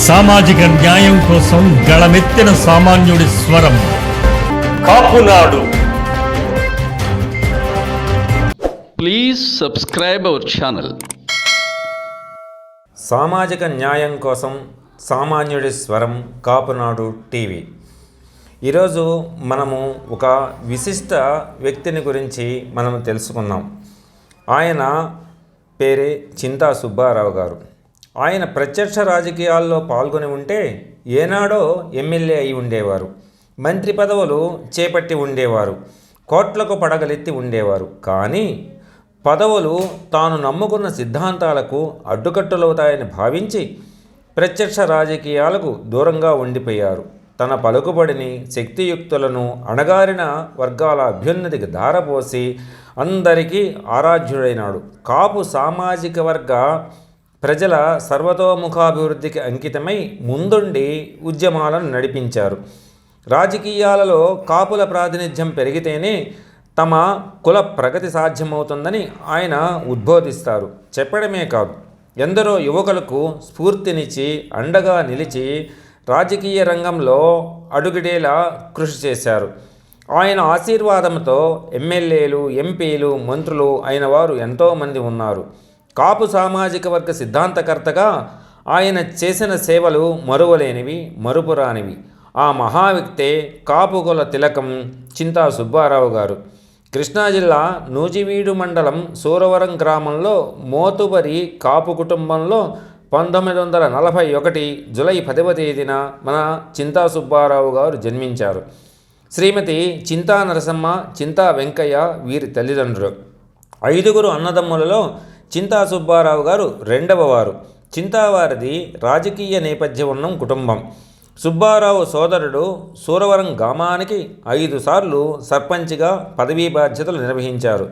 సామాజిక న్యాయం కోసం గళమెత్తిన సామాన్యుడి స్వరం. Kapunadu. Please subscribe our channel. సామాజిక న్యాయం కోసం సామాన్యుడి స్వరం కాపునాడు టీవీ. ఈరోజు మనము ఒక విశిష్ట వ్యక్తిని గురించి మనం తెలుసుకుందాం ఆయన పేరే చింతా సుబ్బారావు గారు. ఆయన ప్రత్యక్ష రాజకీయాల్లో పాల్గొని ఉంటే ఏనాడో ఎమ్మెల్యే అయి ఉండేవారు. మంత్రి పదవులు చేపట్టి ఉండేవారు. కోట్లకు పడగలెత్తి ఉండేవారు. కానీ పదవులు తాను నమ్ముకున్న సిద్ధాంతాలకు అడ్డుకట్టులవుతాయని భావించి ప్రత్యక్ష రాజకీయాలకు దూరంగా ఉండిపోయారు. తన పలుకుబడిని శక్తియుక్తులను అణగారిన వర్గాల అభ్యున్నతికి దారపోసి అందరికీ ఆరాధ్యుడైనాడు. కాపు సామాజిక వర్గ ప్రజల సర్వతోముఖాభివృద్ధికి అంకితమై ముందుండి ఉద్యమాలను నడిపించారు. రాజకీయాలలో కాపుల ప్రాతినిధ్యం పెరిగితేనే తమ కుల ప్రగతి సాధ్యమవుతుందని ఆయన ఉద్బోధిస్తారు. చెప్పడమే కాదు ఎందరో యువకులకు స్ఫూర్తినిచ్చి అండగా నిలిచి రాజకీయ రంగంలో అడుగుడేలా కృషి చేశారు. ఆయన ఆశీర్వాదంతో ఎమ్మెల్యేలు ఎంపీలు మంత్రులు అయిన వారు ఎంతోమంది ఉన్నారు. కాపు సామాజిక వర్గ సిద్ధాంతకర్తగా ఆయన చేసిన సేవలు మరువలేనివి మరుపురానివి. ఆ మహావ్యక్తే కాపుకుల తిలకం చింతా సుబ్బారావు గారు. కృష్ణా జిల్లా నూజివీడు మండలం సూరవరం గ్రామంలో మోతుబరి కాపు కుటుంబంలో పంతొమ్మిది వందల నలభై ఒకటి జులై పదవ తేదీన మన చింతా సుబ్బారావు గారు జన్మించారు. శ్రీమతి చింతా నరసమ్మ చింతా వెంకయ్య వీరి తల్లిదండ్రులు. ఐదుగురు అన్నదమ్ములలో చింతా సుబ్బారావు గారు రెండవ వారు. చింతావారిది రాజకీయ నేపథ్యం ఉన్న కుటుంబం. సుబ్బారావు సోదరుడు సూరవరం గ్రామానికి ఐదు సార్లు సర్పంచ్గా పదవీ బాధ్యతలు నిర్వహించారు.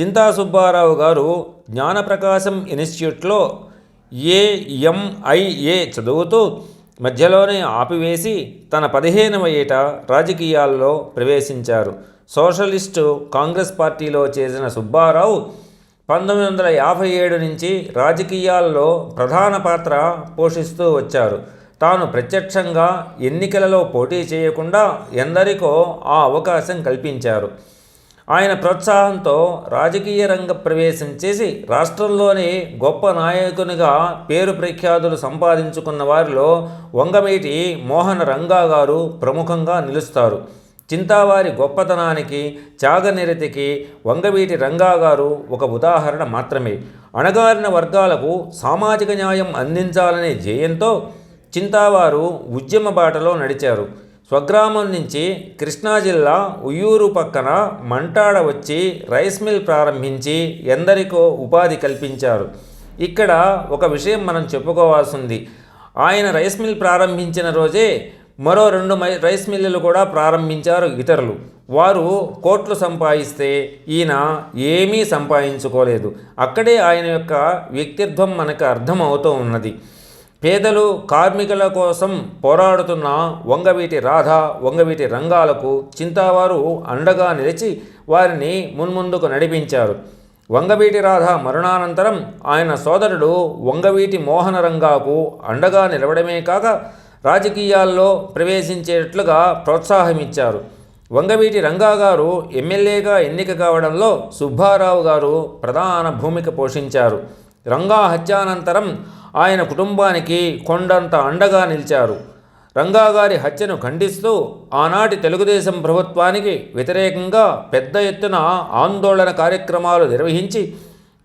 చింతా సుబ్బారావు గారు జ్ఞానప్రకాశం ఇన్స్టిట్యూట్లో ఏఎంఐఏ చదువుతూ మధ్యలోనే ఆపివేసి తన పదిహేనవ ఏట రాజకీయాల్లో ప్రవేశించారు. సోషలిస్టు కాంగ్రెస్ పార్టీలో చేసిన సుబ్బారావు పంతొమ్మిది వందల యాభై ఏడు నుంచి రాజకీయాల్లో ప్రధాన పాత్ర పోషిస్తూ వచ్చారు. తాను ప్రత్యక్షంగా ఎన్నికలలో పోటీ చేయకుండా ఎందరికో ఆ అవకాశం కల్పించారు. ఆయన ప్రోత్సాహంతో రాజకీయ రంగ ప్రవేశం చేసి రాష్ట్రంలోని గొప్ప నాయకునిగా పేరు ప్రఖ్యాతులు సంపాదించుకున్న వారిలో వంగమేటి మోహన రంగా గారు ప్రముఖంగా నిలుస్తారు. చింతావారి గొప్పతనానికి త్యాగనిరతికి వంగవీటి రంగా గారు ఒక ఉదాహరణ మాత్రమే. అణగారిన వర్గాలకు సామాజిక న్యాయం అందించాలనే ధ్యేయంతో చింతావారు ఉద్యమ బాటలో నడిచారు. స్వగ్రామం నుంచి కృష్ణా జిల్లా ఉయ్యూరు పక్కన మంటాడ వచ్చి రైస్ మిల్ ప్రారంభించి ఎందరికో ఉపాధి కల్పించారు. ఇక్కడ ఒక విషయం మనం చెప్పుకోవాల్సింది. ఆయన రైస్ మిల్ ప్రారంభించిన రోజే మరో రెండు మై రైస్ మిల్లులు కూడా ప్రారంభించారు ఇతరులు. వారు కోట్లు సంపాదిస్తే ఈయన ఏమీ సంపాదించుకోలేదు. అక్కడే ఆయన యొక్క వ్యక్తిత్వం మనకు అర్థమవుతూ ఉన్నది. పేదలు కార్మికుల కోసం పోరాడుతున్న వంగవీటి రాధ వంగవీటి రంగాలకు చింతావారు అండగా నిలిచి వారిని మున్ముందుకు నడిపించారు. వంగవీటి రాధ మరణానంతరం ఆయన సోదరుడు వంగవీటి మోహన రంగాకు అండగా నిలవడమే కాక రాజకీయాల్లో ప్రవేశించేట్లుగా ప్రోత్సాహమిచ్చారు. వంగవీటి రంగా గారు ఎమ్మెల్యేగా ఎన్నిక కావడంలో సుబ్బారావు గారు ప్రధాన భూమిక పోషించారు. రంగా హత్యానంతరం ఆయన కుటుంబానికి కొండంత అండగా నిలిచారు. రంగాగారి హత్యను ఖండిస్తూ ఆనాటి తెలుగుదేశం ప్రభుత్వానికి వ్యతిరేకంగా పెద్ద ఎత్తున ఆందోళన కార్యక్రమాలు నిర్వహించి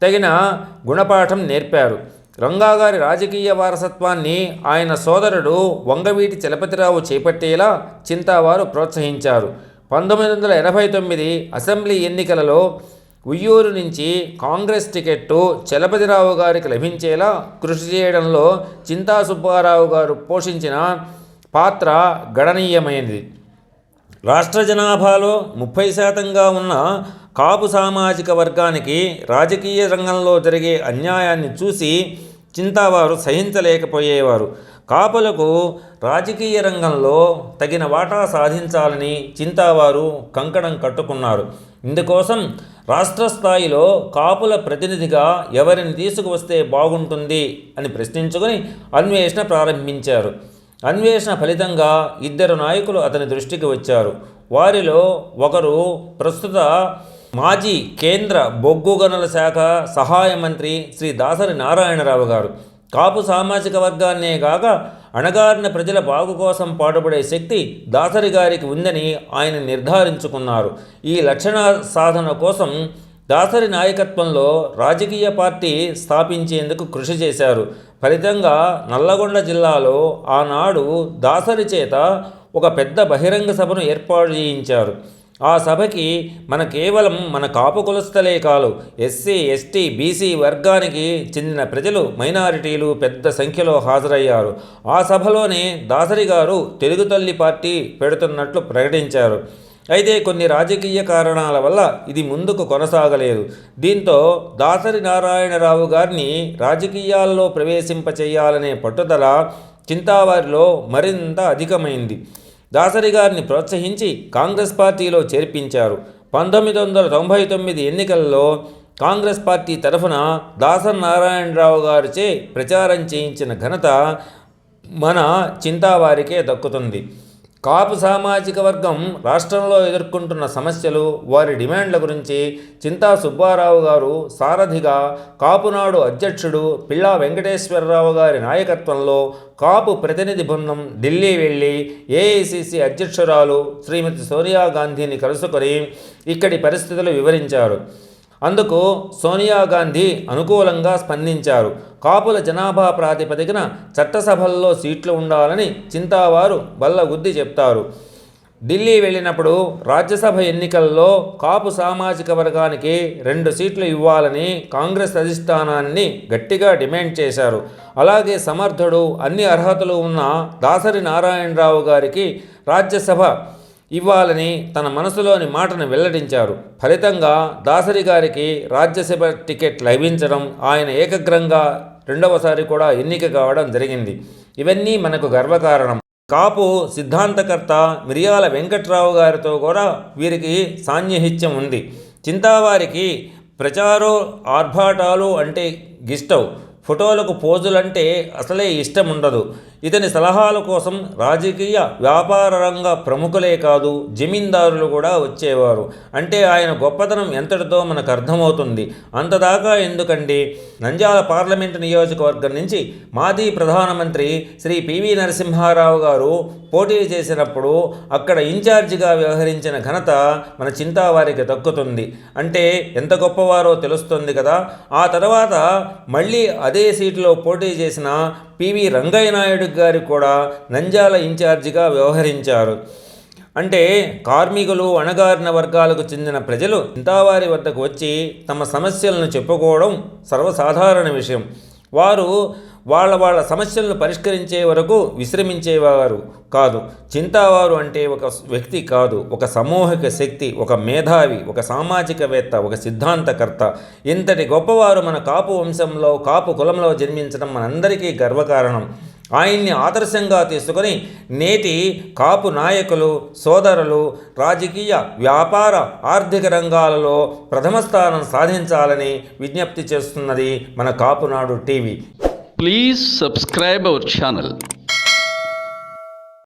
తగిన గుణపాఠం నేర్పారు. రంగాగారి రాజకీయ వారసత్వాన్ని ఆయన సోదరుడు వంగవీటి చలపతిరావు చేపట్టేలా చింతావారు ప్రోత్సహించారు. పంతొమ్మిది వందల ఎనభై తొమ్మిది అసెంబ్లీ ఎన్నికలలో ఉయ్యూరు నుంచి కాంగ్రెస్ టికెట్టు చలపతిరావు గారికి లభించేలా కృషి చేయడంలో చింతా సుబ్బారావు గారు పోషించిన పాత్ర గణనీయమైనది. రాష్ట్ర జనాభాలో ముప్పై శాతంగా ఉన్న కాపు సామాజిక వర్గానికి రాజకీయ రంగంలో జరిగే అన్యాయాన్ని చూసి చింతావారు సహించలేకపోయేవారు. కాపులకు రాజకీయ రంగంలో తగిన వాటా సాధించాలని చింతావారు కంకణం కట్టుకున్నారు. ఇందుకోసం రాష్ట్ర స్థాయిలో కాపుల ప్రతినిధిగా ఎవరిని తీసుకువస్తే బాగుంటుంది అని ప్రశ్నించుకొని అన్వేషణ ప్రారంభించారు. అన్వేషణ ఫలితంగా ఇద్దరు నాయకులు అతని దృష్టికి వచ్చారు. వారిలో ఒకరు ప్రస్తుత మాజీ కేంద్ర బొగ్గు గనుల శాఖ సహాయ మంత్రి శ్రీ దాసరి నారాయణరావు గారు. కాపు సామాజిక వర్గాన్నే కాక అణగారిన ప్రజల బాగు కోసం పాటుపడే శక్తి దాసరి గారికి ఉందని ఆయన నిర్ధారించుకున్నారు. ఈ లక్షణ సాధన కోసం దాసరి నాయకత్వంలో రాజకీయ పార్టీ స్థాపించేందుకు కృషి చేశారు. ఫలితంగా నల్లగొండ జిల్లాలో ఆనాడు దాసరి చేత ఒక పెద్ద బహిరంగ సభను ఏర్పాటు చేయించారు. ఆ సభకి మన కేవలం మన కాపు కులస్థలే కాదు ఎస్సీ ఎస్టీ బీసీ వర్గానికి చెందిన ప్రజలు మైనారిటీలు పెద్ద సంఖ్యలో హాజరయ్యారు. ఆ సభలోనే దాసరి గారు తెలుగు తల్లి పార్టీ పెడుతున్నట్లు ప్రకటించారు. అయితే కొన్ని రాజకీయ కారణాల వల్ల ఇది ముందుకు కొనసాగలేదు. దీంతో దాసరి నారాయణరావు గారిని రాజకీయాల్లో ప్రవేశింపచేయాలనే పట్టుదల చింతావారిలో మరింత అధికమైంది. దాసరి గారిని ప్రోత్సహించి కాంగ్రెస్ పార్టీలో చేర్పించారు. పంతొమ్మిది వందల తొంభై తొమ్మిది ఎన్నికల్లో కాంగ్రెస్ పార్టీ తరఫున దాసరి నారాయణరావు గారిచే ప్రచారం చేయించిన ఘనత మన చింతావారికే దక్కుతుంది. కాపు సామాజిక వర్గం రాష్ట్రంలో ఎదుర్కొంటున్న సమస్యలు వారి డిమాండ్ల గురించి చింతా సుబ్బారావు గారు సారథిగా కాపునాడు అధ్యక్షుడు పిల్లా వెంకటేశ్వరరావు గారి నాయకత్వంలో కాపు ప్రతినిధి బృందం ఢిల్లీ వెళ్ళి ఏఐసిసి అధ్యక్షురాలు శ్రీమతి సోనియా గాంధీని కలుసుకొని ఇక్కడి పరిస్థితులు వివరించారు. అందుకు సోనియా గాంధీ అనుకూలంగా స్పందించారు. కాపుల జనాభా ప్రాతిపదికన చట్టసభల్లో సీట్లు ఉండాలని చింతావారు బల్లగుద్ది చెప్తారు. ఢిల్లీ వెళ్ళినప్పుడు రాజ్యసభ ఎన్నికల్లో కాపు సామాజిక వర్గానికి రెండు సీట్లు ఇవ్వాలని కాంగ్రెస్ అధిష్టానాన్ని గట్టిగా డిమాండ్ చేశారు. అలాగే సమర్థుడు అన్ని అర్హతలు ఉన్న దాసరి నారాయణరావు గారికి రాజ్యసభ ఇవ్వాలని తన మనసులోని మాటను వెల్లడించారు. ఫలితంగా దాసరి గారికి రాజ్యసభ టికెట్ లభించడం ఆయన ఏకగ్రంగా రెండవసారి కూడా ఎన్నిక కావడం జరిగింది. ఇవన్నీ మనకు గర్వకారణం. కాపు సిద్ధాంతకర్త మిరియాల వెంకట్రావు గారితో కూడా వీరికి సాన్నిహిత్యం ఉంది. చింతావారికి ప్రచారో ఆర్భాటాలు అంటే గిష్టవు ఫోటోలకు పోజులంటే అసలే ఇష్టం ఉండదు. ఇతని సలహాల కోసం రాజకీయ వ్యాపార రంగ ప్రముఖులే కాదు జమీందారులు కూడా వచ్చేవారు. అంటే ఆయన గొప్పతనం ఎంతటితో మనకు అర్థమవుతుంది? అంతదాకా ఎందుకండి? నంద్యాల పార్లమెంటు నియోజకవర్గం నుంచి మాజీ ప్రధానమంత్రి శ్రీ పివి నరసింహారావు గారు పోటీ చేసినప్పుడు అక్కడ ఇన్ఛార్జిగా వ్యవహరించిన ఘనత మన చింతావారికి దక్కుతుంది. అంటే ఎంత గొప్పవారో తెలుస్తుంది కదా. ఆ తర్వాత మళ్ళీ అదే సీటులో పోటీ చేసిన పివి రంగయ్య నాయుడు గారు కూడా నంజాల ఇన్ఛార్జిగా వ్యవహరించారు. అంటే కార్మికులు అణగారిన వర్గాలకు చెందిన ప్రజలు చింతావారి వద్దకు వచ్చి తమ సమస్యలను చెప్పుకోవడం సర్వసాధారణ విషయం. వారు వాళ్ళ వాళ్ళ సమస్యలను పరిష్కరించే వరకు విశ్రమించేవారు కాదు. చింతావారు అంటే ఒక వ్యక్తి కాదు. ఒక సమూహిక శక్తి ఒక మేధావి ఒక సామాజికవేత్త ఒక సిద్ధాంతకర్త. ఇంతటి గొప్పవారు మన కాపు వంశంలో కాపు కులంలో జన్మించడం మనందరికీ గర్వకారణం. ఆయన్ని ఆదర్శంగా తీసుకొని నేటి కాపు నాయకులు సోదరులు రాజకీయ వ్యాపార ఆర్థిక రంగాలలో ప్రథమ స్థానం సాధించాలని విజ్ఞప్తి చేస్తున్నది మన Kapunadu TV. Please subscribe our channel